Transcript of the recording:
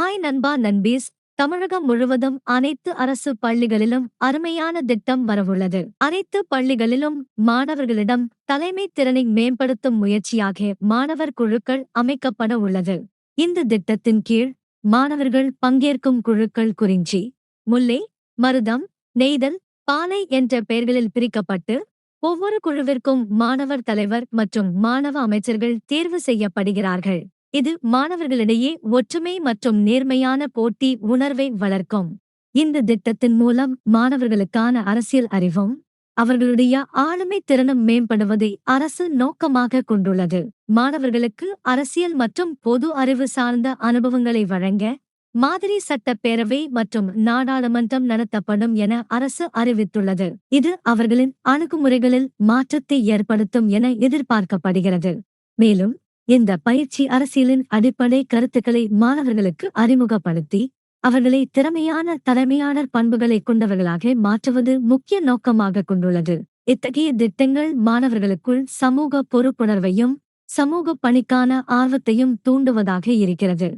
Hi நண்பா நண்பீஸ். தமிழகம் முழுவதும் அனைத்து அரசு பள்ளிகளிலும் அருமையான திட்டம் வரவுள்ளது. அனைத்து பள்ளிகளிலும் மாணவர்களிடம் தலைமை திறனை மேம்படுத்தும் முயற்சியாக மாணவர் குழுக்கள் அமைக்கப்பட உள்ளது. இந்த திட்டத்தின் கீழ் மாணவர்கள் பங்கேற்கும் குழுக்கள் குறிஞ்சி முல்லை மருதம் நெய்தல் பாலை என்ற பெயர்களில் பிரிக்கப்பட்டு ஒவ்வொரு குழுவிற்கும் மாணவர் தலைவர் மற்றும் மாணவ அமைச்சர்கள் தேர்வு செய்யப்படுகிறார்கள். இது மாணவர்களிடையே ஒற்றுமை மற்றும் நேர்மையான போட்டி உணர்வை வளர்க்கும். இந்த திட்டத்தின் மூலம் மாணவர்களுக்கான அரசியல் அறிவும் அவர்களுடைய ஆளுமை திறனும் மேம்படுவதை அரசு நோக்கமாக கொண்டுள்ளது. மாணவர்களுக்கு அரசியல் மற்றும் பொது அறிவு சார்ந்த அனுபவங்களை வழங்க மாதிரி சட்டப்பேரவை மற்றும் நாடாளுமன்றம் நடத்தப்படும் என அரசு அறிவித்துள்ளது. இது அவர்களின் அணுகுமுறைகளில் மாற்றத்தை ஏற்படுத்தும் என எதிர்பார்க்கப்படுகிறது. மேலும் இந்த பயிற்சி அரசியலின் அடிப்படை கருத்துக்களை மாணவர்களுக்கு அறிமுகப்படுத்தி அவர்களை திறமையான தலைமையாளர் பண்புகளை கொண்டவர்களாக மாற்றுவது முக்கிய நோக்கமாக கொண்டுள்ளது. இத்தகைய திட்டங்கள் மாணவர்களுக்குள் சமூக பொறுப்புணர்வையும் சமூக பணிக்கான ஆர்வத்தையும் தூண்டுவதாக இருக்கிறது.